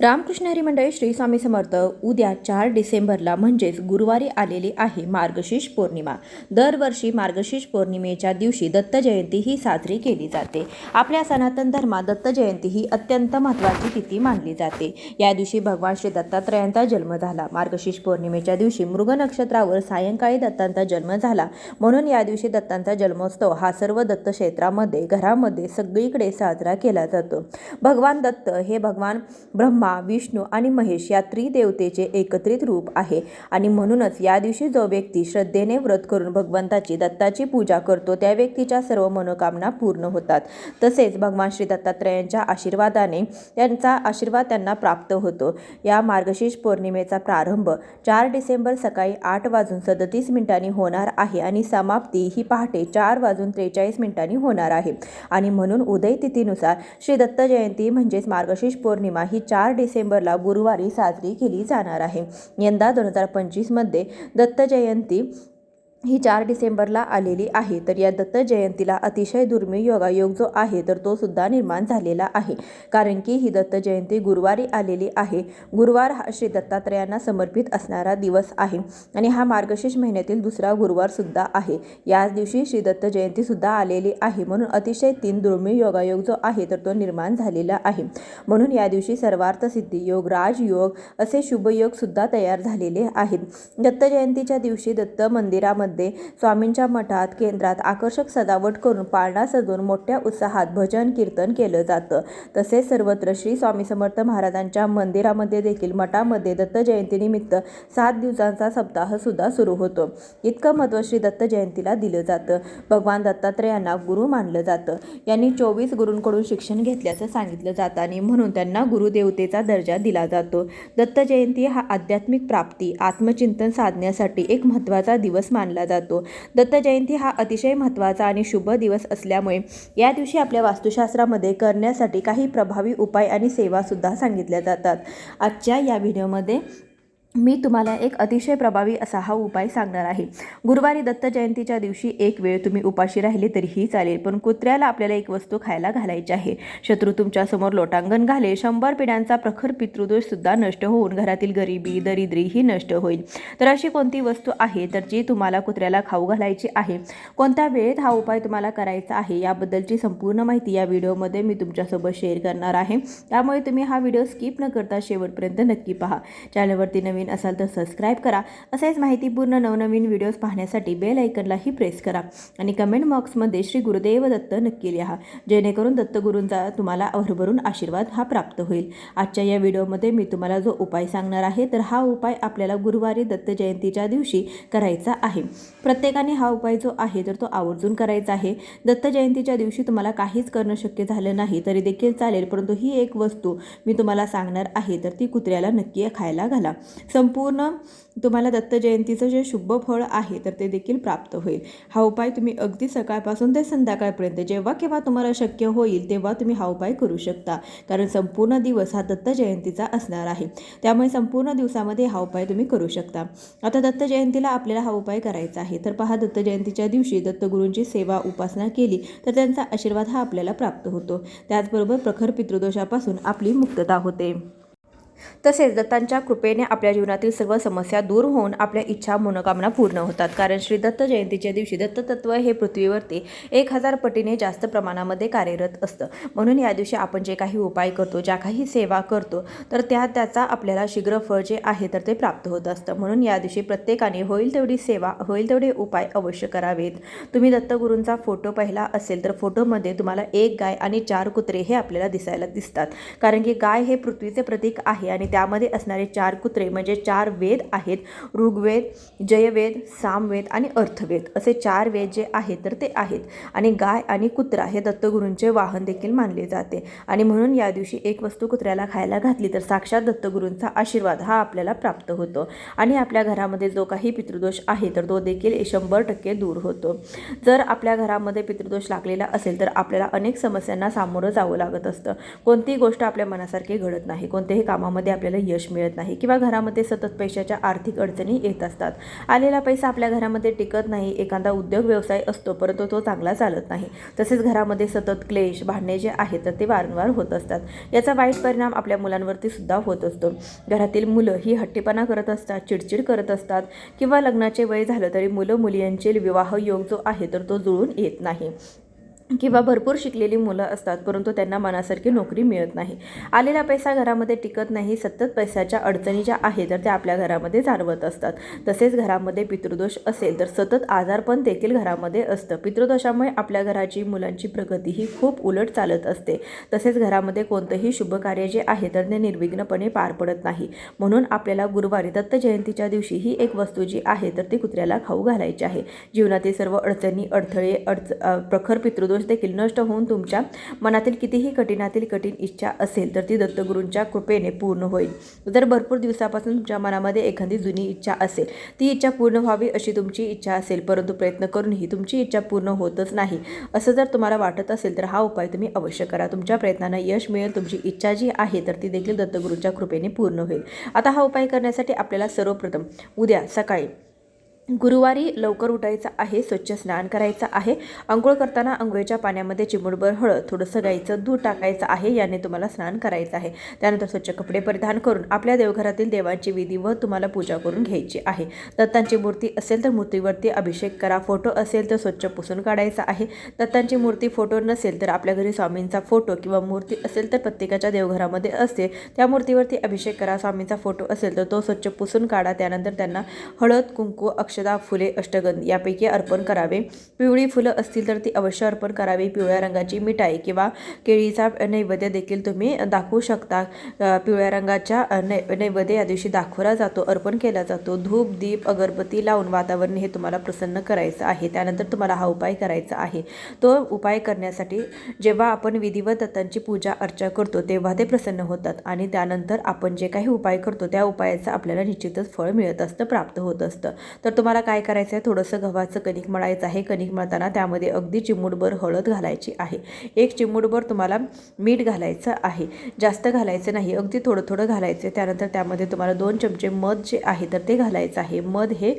रामकृष्ण हरी मंडळी श्री स्वामी समर्थ उद्या चार डिसेंबरला म्हणजेच गुरुवारी आलेली आहे मार्गशीर्ष पौर्णिमा. दरवर्षी मार्गशीर्ष पौर्णिमेच्या दिवशी दत्त जयंती ही साजरी केली जाते. आपल्या सनातन धर्मात दत्त जयंती ही अत्यंत महत्त्वाची तिथी मानली जाते. या दिवशी भगवान श्री दत्तात्रयांचा जन्म झाला. मार्गशीर्ष पौर्णिमेच्या दिवशी मृग नक्षत्रावर सायंकाळी दत्तांचा जन्म झाला. म्हणून या दिवशी दत्तांचा जन्मोत्सव हा सर्व दत्त क्षेत्रामध्ये घरामध्ये सगळीकडे साजरा केला जातो. भगवान दत्त हे भगवान ब्रह्मा विष्णू आणि महेश या त्रिदेवतेचे एकत्रित रूप आहे. आणि म्हणूनच या दिवशी जो व्यक्ती श्रद्धेने व्रत करून भगवंताची दत्ताची पूजा करतो त्या व्यक्तीच्या सर्व मनोकामना पूर्ण होतात. तसेच भगवान श्री दत्तात्रयांच्या आशीर्वादाने त्यांचा आशीर्वाद त्यांना प्राप्त होतो. या मार्गशीर्ष पौर्णिमेचा प्रारंभ चार डिसेंबर सकाळी आठ वाजून सदतीस मिनिटांनी होणार आहे आणि समाप्ती ही पहाटे चार वाजून त्रेचाळीस मिनिटांनी होणार आहे. आणि म्हणून उदय तिथीनुसार श्री दत्त जयंती म्हणजेच मार्गशीर्ष पौर्णिमा ही चार डिसेंबरला गुरुवारी साजरी केली जाणार आहे. यंदा दोन हजार पंचवीसमध्ये दत्त जयंती ही चार डिसेंबरला आलेली आहे. तर या दत्त जयंतीला अतिशय दुर्मिळ योगायोग जो आहे तर तो सुद्धा निर्माण झालेला आहे. कारण की ही दत्त जयंती गुरुवारी आलेली आहे. गुरुवार हा श्री दत्तात्रयांना समर्पित असणारा दिवस आहे. आणि हा मार्गशीर्ष महिन्यातील दुसरा गुरुवार सुद्धा आहे. याच दिवशी श्री दत्त जयंती सुद्धा आलेली आहे. म्हणून अतिशय तीन दुर्मिळ योगायोग जो आहे तर तो निर्माण झालेला आहे. म्हणून या दिवशी सर्वार्थ सिद्धी योग राजयोग असे शुभयोग सुद्धा तयार झालेले आहेत. दत्त जयंतीच्या दिवशी दत्त मंदिरामध्ये मध्ये स्वामींच्या मठात केंद्रात आकर्षक सजावट करून पाळणा सजवून मोठ्या उत्साहात भजन कीर्तन केलं जातं. तसेच सर्वत्र श्री स्वामी समर्थ महाराजांच्या मंदिरामध्ये देखील मठामध्ये दत्त जयंतीनिमित्त सात दिवसांचा सप्ताह सुद्धा सुरू होतो. इतकं महत्त्व श्री दत्त जयंतीला दिलं जातं. भगवान दत्तात्रयांना गुरु मानलं जातं. यांनी चोवीस गुरूंकडून शिक्षण घेतल्याचं सांगितलं जातं आणि म्हणून त्यांना गुरुदेवतेचा दर्जा दिला जातो. दत्त जयंती हा आध्यात्मिक प्राप्ती आत्मचिंतन साधण्यासाठी एक महत्त्वाचा दिवस मानला मानला जातो. दत्त जयंती हा अतिशय महत्त्वाचा आणि शुभ दिवस असल्यामुळे या दिवशी आपल्या वास्तुशास्त्रामध्ये करण्यासाठी काही प्रभावी उपाय आणि सेवासुद्धा सांगितल्या जातात. आजच्या या व्हिडिओमध्ये मी तुम्हाला एक अतिशय प्रभावी असा हा उपाय सांगणार आहे. गुरुवारी दत्त जयंतीच्या दिवशी एक वेळ तुम्ही उपाशी राहिले तरीही चालेल पण कुत्र्याला आपल्याला एक वस्तू खायला घालायची आहे. शत्रू तुमच्यासमोर लोटांगण घाले शंभर पिढ्यांचा प्रखर पितृदोषसुद्धा नष्ट होऊन घरातील गरिबी दरिद्री ही नष्ट होईल. तर अशी कोणती वस्तू आहे? तर जी तुम्हाला कुत्र्याला खाऊ घालायची आहे. कोणत्या वेळेत हा उपाय तुम्हाला करायचा आहे? याबद्दलची संपूर्ण माहिती या व्हिडिओमध्ये मी तुमच्यासोबत शेअर करणार आहे. त्यामुळे तुम्ही हा व्हिडिओ स्किप न करता शेवटपर्यंत नक्की पहा. चॅनलवरती नवीन नवीन असाल तर सबस्क्राईब करा. असेच माहितीपूर्ण नवनवीन व्हिडिओज पाहण्यासाठी बेल ऐकनलाही प्रेस करा. आणि कमेंट बॉक्समध्ये श्री गुरुदेव दत्त नक्की लिहा. जेणेकरून दत्तगुरूंचा तुम्हाला भरभरून आशीर्वाद हा प्राप्त होईल. आजच्या या व्हिडिओमध्ये मी तुम्हाला जो उपाय सांगणार आहे तर हा उपाय आपल्याला गुरुवारी दत्त जयंतीच्या दिवशी करायचा आहे. प्रत्येकाने हा उपाय जो आहे तर तो आवर्जून करायचा आहे. दत्त जयंतीच्या दिवशी तुम्हाला काहीच करणं शक्य झालं नाही तरी देखील चालेल. परंतु ही एक वस्तू मी तुम्हाला सांगणार आहे तर ती कुत्र्याला नक्की खायला घाला. संपूर्ण तुम्हाला दत्त जयंतीचं जे शुभ फळ आहे तर ते देखील प्राप्त होईल. हा उपाय तुम्ही अगदी सकाळपासून ते संध्याकाळपर्यंत जेव्हा केव्हा तुम्हाला शक्य होईल तेव्हा तुम्ही हा उपाय करू शकता. कारण संपूर्ण दिवस हा दत्त जयंतीचा असणार आहे. त्यामुळे संपूर्ण दिवसामध्ये हा उपाय तुम्ही करू शकता. आता दत्त जयंतीला आपल्याला हा उपाय करायचा आहे. तर पहा दत्त जयंतीच्या दिवशी दत्तगुरूंची सेवा उपासना केली तर त्यांचा आशीर्वाद हा आपल्याला प्राप्त होतो. त्याचबरोबर प्रखर पितृदोषापासून आपली मुक्तता होते. तसेच दत्तांच्या कृपेने आपल्या जीवनातील सर्व समस्या दूर होऊन आपल्या इच्छा मनोकामना पूर्ण होतात. कारण श्री दत्त जयंतीच्या दिवशी दत्ततत्व हे पृथ्वीवरती एक हजार पटीने जास्त प्रमाणामध्ये कार्यरत असतं. म्हणून या दिवशी आपण जे काही उपाय करतो ज्या काही सेवा करतो तर त्या त्याचा आपल्याला शीघ्र फळ जे आहे तर ते प्राप्त होत असतं. म्हणून या दिवशी प्रत्येकाने होईल तेवढी सेवा होईल तेवढे उपाय अवश्य करावेत. तुम्ही दत्तगुरूंचा फोटो पाहिला असेल तर फोटोमध्ये तुम्हाला एक गाय आणि चार कुत्रे हे आपल्याला दिसायला दिसतात. कारण की गाय हे पृथ्वीचे प्रतीक आहे. आहे. आणि त्यामध्ये असणारे चार कुत्रे म्हणजे चार वेद आहेत. ऋग्वेद जयवेद सामवेद आणि अर्थवेद. असे चार वेद जे आहेत तर ते आहेत. आणि गाय आणि कुत्रा हे दत्तगुरूंचे वाहन देखील मानले जाते. आणि म्हणून या दिवशी एक वस्तू कुत्र्याला खायला घातली तर साक्षात दत्तगुरूंचा आशीर्वाद हा आपल्याला प्राप्त होतो. आणि आपल्या घरामध्ये जो काही पितृदोष आहे तर तो देखील शंभर टक्के दूर होतो. जर आपल्या घरामध्ये पितृदोष लागलेला असेल तर आपल्याला अनेक समस्यांना सामोरं जावं लागत असतं. कोणतीही गोष्ट आपल्या मनासारखी घडत नाही. कोणत्याही कामामध्ये कामामध्ये आपल्याला यश मिळत नाही किंवा घरामध्ये सतत पैशाच्या आर्थिक अडचणी येत असतात. आलेला पैसा आपल्या घरामध्ये टिकत नाही एखादा उद्योग व्यवसाय असतो परंतु तो चांगला चालत नाही. तसेच घरामध्ये सतत क्लेश भांडणे जे आहेत तर ते वारंवार होत असतात. याचा वाईट परिणाम आपल्या मुलांवरती सुद्धा होत असतो. घरातील मुलं ही हट्टीपणा करत असतात चिडचिड करत असतात किंवा लग्नाचे वय झालं तरी मुलं मुलींचे विवाह योग जो आहे तर तो जुळून येत नाही. किंवा भरपूर शिकलेली मुलं असतात परंतु त्यांना मनासारखी नोकरी मिळत नाही. आलेला पैसा घरामध्ये टिकत नाही सतत पैशाच्या अडचणी ज्या आहेत तर त्या आपल्या घरामध्ये जाणवत असतात. तसेच घरामध्ये पितृदोष असेल तर सतत आजारपण देखील घरामध्ये असतं. पितृदोषामुळे आपल्या घराची मुलांची प्रगती ही खूप उलट चालत असते. तसेच घरामध्ये कोणतंही शुभ कार्य जे आहे तर ते निर्विघ्नपणे पार पडत नाही. म्हणून आपल्याला गुरुवारी दत्त जयंतीच्या दिवशी ही एक वस्तू जी आहे तर ती कुत्र्याला खाऊ घालायची आहे. जीवनातील सर्व अडचणी अडथळे अडच प्रखर पितृदोष देखील नष्ट होऊन तुमच्या मनातील कितीही कठीणातील कठीण इच्छा असेल तर ती दत्तगुरूंच्या कृपेने पूर्ण होईल. जर भरपूर दिवसापासून तुमच्या मनामध्ये एखादी जुनी इच्छा असेल ती इच्छा पूर्ण व्हावी अशी तुमची इच्छा असेल परंतु प्रयत्न करूनही तुमची इच्छा पूर्ण होतच नाही असं जर तुम्हाला वाटत असेल तर हा उपाय तुम्ही अवश्य करा. तुमच्या प्रयत्नांना यश मिळेल तुमची इच्छा जी आहे तर ती देखील दत्तगुरूंच्या कृपेने पूर्ण होईल. आता हा उपाय करण्यासाठी आपल्याला सर्वप्रथम उद्या सकाळी गुरुवारी लवकर उठायचं आहे स्वच्छ स्नान करायचं आहे. आंघोळ करताना आंघोळीच्या पाण्यामध्ये चिमुडभर हळद थोडंसं गाईचं दूध टाकायचं आहे याने तुम्हाला स्नान करायचं आहे. त्यानंतर स्वच्छ कपडे परिधान करून आपल्या देवघरातील देवांची विधी व तुम्हाला पूजा करून घ्यायची आहे. दत्तांची मूर्ती असेल तर मूर्तीवरती अभिषेक करा. फोटो असेल तर स्वच्छ पुसून काढायचा आहे. दत्तांची मूर्ती फोटो नसेल तर आपल्या घरी स्वामींचा फोटो किंवा मूर्ती असेल तर प्रत्येकाच्या देवघरामध्ये असते. त्या मूर्तीवरती अभिषेक करा. स्वामींचा फोटो असेल तर तो स्वच्छ पुसून काढा. त्यानंतर त्यांना हळद कुंकू अक्ष अक्षदा फुले अष्टगंध यापैकी अर्पण करावे. पिवळी फुलं असतील तर ती अवश्य अर्पण करावी. पिवळ्या रंगाची मिठाई किंवा केळीचा नैवेद्य देखील तुम्ही दाखवू शकता. पिवळ्या रंगाच्या नै नैवेद्य या दिवशी दाखवला जातो अर्पण केला जातो. धूप दीप अगरबत्ती लावून वातावरण हे तुम्हाला प्रसन्न करायचं आहे. त्यानंतर तुम्हाला हा उपाय करायचा आहे. तो उपाय करण्यासाठी जेव्हा आपण विधिवत दत्तांची पूजा अर्चा करतो तेव्हा ते प्रसन्न होतात आणि त्यानंतर आपण जे काही उपाय करतो त्या उपायाचं आपल्याला निश्चितच फळ मिळत असतं प्राप्त होत असतं. तर तुम्हाला तुम्हाला काय करायचं आहे? थोडंसं गव्हाचं कणिक मळायचं आहे. कणिक मळताना त्यामध्ये अगदी चिमूटभर हळद घालायची आहे. एक चिमूटभर तुम्हाला मीठ घालायचं आहे. जास्त घालायचं नाही. अगदी थोडं थोडं घालायचं त्यानंतर त्यामध्ये तुम्हाला दोन चमचे मध जे आहे तर ते घालायचं आहे. मध हे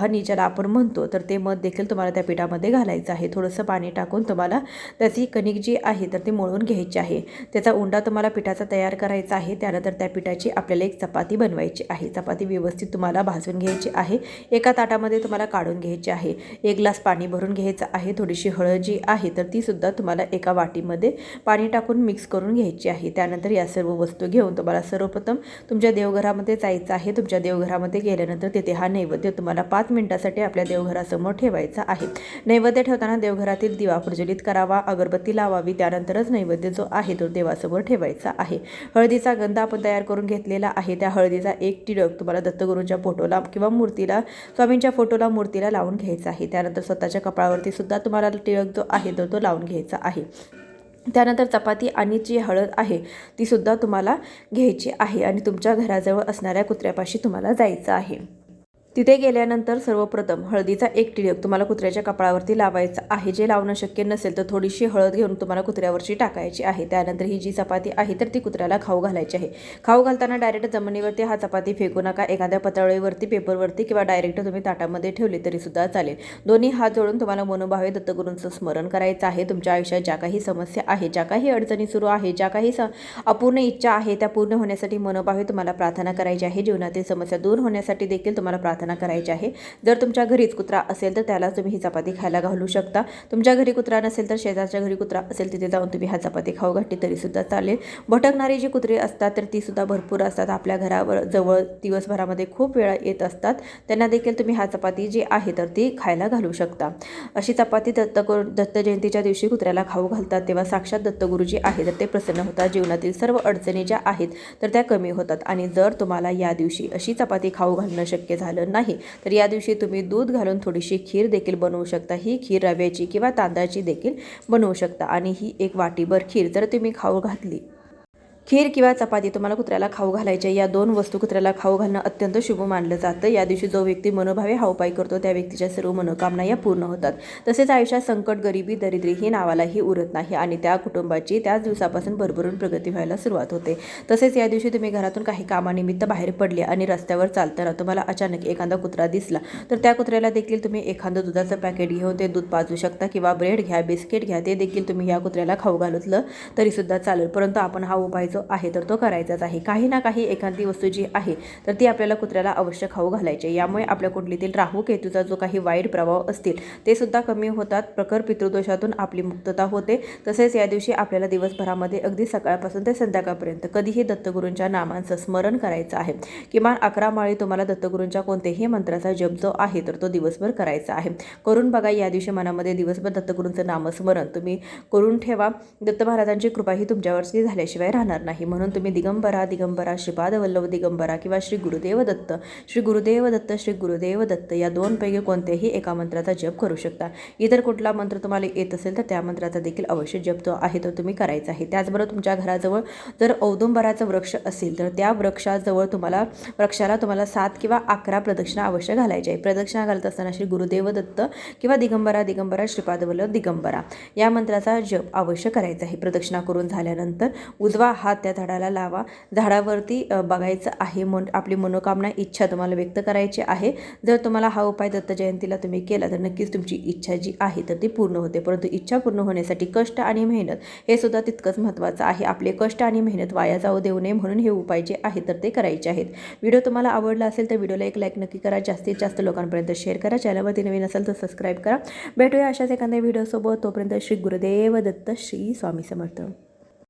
हनी ज्याला आपण म्हणतो तर ते मध देखील तुम्हाला त्या पिठामध्ये घालायचं आहे. थोडंसं पाणी टाकून तुम्हाला त्याची कणिक जी आहे तर ती मळून घ्यायची आहे. त्याचा उंडा तुम्हाला पिठाचा तयार करायचा आहे. त्यानंतर त्या पिठाची आपल्याला एक चपाती बनवायची आहे. चपाती व्यवस्थित तुम्हाला भाजून घ्यायची आहे. एक एका ताटामध्ये तुम्हाला काढून घ्यायची आहे. एक ग्लास पाणी भरून घ्यायचं आहे. थोडीशी हळद जी आहे तर तीसुद्धा तुम्हाला एका वाटीमध्ये पाणी टाकून मिक्स करून घ्यायची आहे. त्यानंतर या सर्व वस्तू घेऊन तुम्हाला सर्वप्रथम तुमच्या देवघरामध्ये जायचं आहे. तुमच्या देवघरामध्ये गेल्यानंतर तिथे हा नैवेद्य तुम्हाला पाच मिनिटासाठी आपल्या देवघरासमोर ठेवायचा आहे. नैवेद्य ठेवताना देवघरातील दिवा प्रज्वलित करावा अगरबत्ती लावावी त्यानंतरच नैवेद्य जो आहे तो देवासमोर ठेवायचा आहे. हळदीचा गंध आपण तयार करून घेतलेला आहे. त्या हळदीचा एक टिळक तुम्हाला दत्तगुरूंच्या फोटोला किंवा मूर्तीला स्वामींच्या फोटोला मूर्तीला लावून घ्यायचा आहे. त्यानंतर स्वतःच्या कपाळावरती सुद्धा तुम्हाला टिळक जो आहे तो तो लावून घ्यायचा आहे. त्यानंतर चपाती आणि जी हळद आहे तीसुद्धा तुम्हाला घ्यायची आहे आणि तुमच्या घराजवळ असणाऱ्या कुत्र्यापाशी तुम्हाला जायचं आहे. तिथे गेल्यानंतर सर्वप्रथम हळदीचा एक टिळक तुम्हाला कुत्र्याच्या कपाळावरती लावायचा आहे. जे लावणं शक्य नसेल तर थोडीशी हळद घेऊन तुम्हाला कुत्र्यावरची टाकायची आहे. त्यानंतर ही जी चपाती आहे तर ती कुत्र्याला खाऊ घालायची आहे. खाऊ घालताना डायरेक्ट जमिनीवरती हा चपाती फेकू नका. एखाद्या पतळीवरती पेपरवरती किंवा डायरेक्ट तुम्ही ताटामध्ये ठेवली तरी सुद्धा चालेल. दोन्ही हात जोडून तुम्हाला मनोभावे दत्तगुरूंचं स्मरण करायचं आहे. तुमच्या आयुष्यात ज्या काही समस्या आहे ज्या काही अडचणी सुरू आहे ज्या काही स अपूर्ण इच्छा आहे त्या पूर्ण होण्यासाठी मनोभावे तुम्हाला प्रार्थना करायची आहे. जीवनातील समस्या दूर होण्यासाठी देखील तुम्हाला प्रार्थना करायची आहे. जर तुमच्या घरीच कुत्रा असेल तर त्याला तुम्ही ही चपाती खायला घालू शकता. तुमच्या घरी कुत्रा नसेल तर शेजारच्या घरी कुत्रा असेल तिथे जाऊन तुम्ही हा चपाती खाऊ घातली तरीसुद्धा चालेल. भटकणारी जी कुत्रे असतात तर ती सुद्धा भरपूर असतात. आपल्या घरावर जवळ दिवसभरामध्ये खूप वेळा येत असतात. त्यांना देखील तुम्ही हा चपाती जी आहे तर ती खायला घालू शकता. अशी चपाती दत्त दत्त जयंतीच्या दिवशी कुत्र्याला खाऊ घालतात. तेव्हा साक्षात दत्तगुरुजी आहे तर ते प्रसन्न होतात. जीवनातील सर्व अडचणी ज्या आहेत तर त्या कमी होतात. आणि जर तुम्हाला या दिवशी अशी चपाती खाऊ घालणं शक्य झालं नाही तर या दिवशी तुम्ही दूध घालून थोडीशी खीर देखील बनवू शकता. ही खीर रव्याची किंवा तांदळाची देखील बनवू शकता. आणि ही एक वाटीभर खीर जर तुम्ही खाऊ घातली. खीर किंवा चपाती तुम्हाला कुत्र्याला खाऊ घालायचे या दोन वस्तू कुत्र्याला खाऊ घालणं अत्यंत शुभ मानलं जातं. या दिवशी जो व्यक्ती मनोभावे हावपाई करतो त्या व्यक्तीच्या सर्व मनोकामना या पूर्ण होतात. तसेच आयुष्यात संकट गरिबी दरिद्री ही नावालाही उरत नाही आणि त्या कुटुंबाची त्याच दिवसापासून भरभरून प्रगती व्हायला सुरुवात होते. तसेच या दिवशी तुम्ही घरातून काही कामानिमित्त बाहेर पडले आणि रस्त्यावर चालताना तुम्हाला अचानक एखादा कुत्रा दिसला तर त्या कुत्र्याला देखील तुम्ही एखादं दुधाचं पॅकेट घेऊन ते दूध पाजू शकता किंवा ब्रेड घ्या बिस्किट घ्या ते देखील तुम्ही या कुत्र्याला खाऊ घालतलं तरीसुद्धा चालेल. परंतु आपण हा उपाय करायचं आहे तर तो करायचाच आहे. काही ना काही एखादी वस्तू जी आहे तर ती आपल्याला कुत्र्याला अवश्य खाऊ घालायची यामुळे आपल्या कुंडलीतील राहू केतूचा जो काही वाईट प्रभाव असतील ते सुद्धा कमी होतात. प्रखर पितृदोषातून आपली मुक्तता होते. तसेच या दिवशी आपल्याला दिवसभरामध्ये अगदी सकाळपासून ते संध्याकाळपर्यंत कधीही दत्तगुरूंच्या नामांचं स्मरण करायचं आहे. किमान अकरा माळी तुम्हाला दत्तगुरूंच्या कोणत्याही मंत्राचा जप जो आहे तर तो दिवसभर करायचा आहे. करून बघा या दिवशी मनामध्ये दिवसभर दत्तगुरूंचं नामस्मरण तुम्ही करून ठेवा. दत्त महाराजांची कृपा ही तुमच्यावरती झाल्याशिवाय राहणार नाही. म्हणून तुम्ही दिगंबरा दिगंबरा श्रीपादवल्लभ दिगंबरा किंवा श्री गुरुदेव दत्त श्री गुरुदेव दत्त श्री गुरुदेव दत्त या दोनपैकी कोणत्याही एका मंत्राचा जप करू शकता. इतर कुठला मंत्र तुम्हाला येत असेल तर त्या मंत्राचा देखील अवश्य जप जो आहे तो तुम्ही करायचा आहे. त्याचबरोबर तुमच्या घराजवळ जर औदुंबराचं वृक्ष असेल तर त्या वृक्षाजवळ तुम्हाला वृक्षाला तुम्हाला सात किंवा अकरा प्रदक्षिणा अवश्य घालायची आहे प्रदक्षिणा घालत असताना श्री गुरुदेव दत्त किंवा दिगंबरा दिगंबरा श्रीपादवल्लभ दिगंबरा या मंत्राचा जप अवश्य करायचा आहे. प्रदक्षिणा करून झाल्यानंतर उजवा हात त्या झाडाला लावा. झाडावरती बघायचं आहे मन आपली मनोकामना इच्छा तुम्हाला व्यक्त करायची आहे. जर तुम्हाला हा उपाय दत्त जयंतीला तुम्ही केला तर नक्कीच तुमची इच्छा जी आहे तर ती पूर्ण होते. परंतु इच्छा पूर्ण होण्यासाठी कष्ट आणि मेहनत हे सुद्धा तितकंच महत्त्वाचं आहे. आपले कष्ट आणि मेहनत वाया जाऊ देऊ नये म्हणून हे उपाय जे आहेत तर ते करायचे आहेत. व्हिडिओ तुम्हाला आवडला असेल तर व्हिडिओला एक लाईक नक्की करा. जास्तीत जास्त लोकांपर्यंत शेअर करा. चॅनलवरती नवीन असेल तर सबस्क्राईब करा. भेटूया अशाच एखाद्या व्हिडिओसोबत. तोपर्यंत श्री गुरुदेव दत्त श्री स्वामी समर्थ.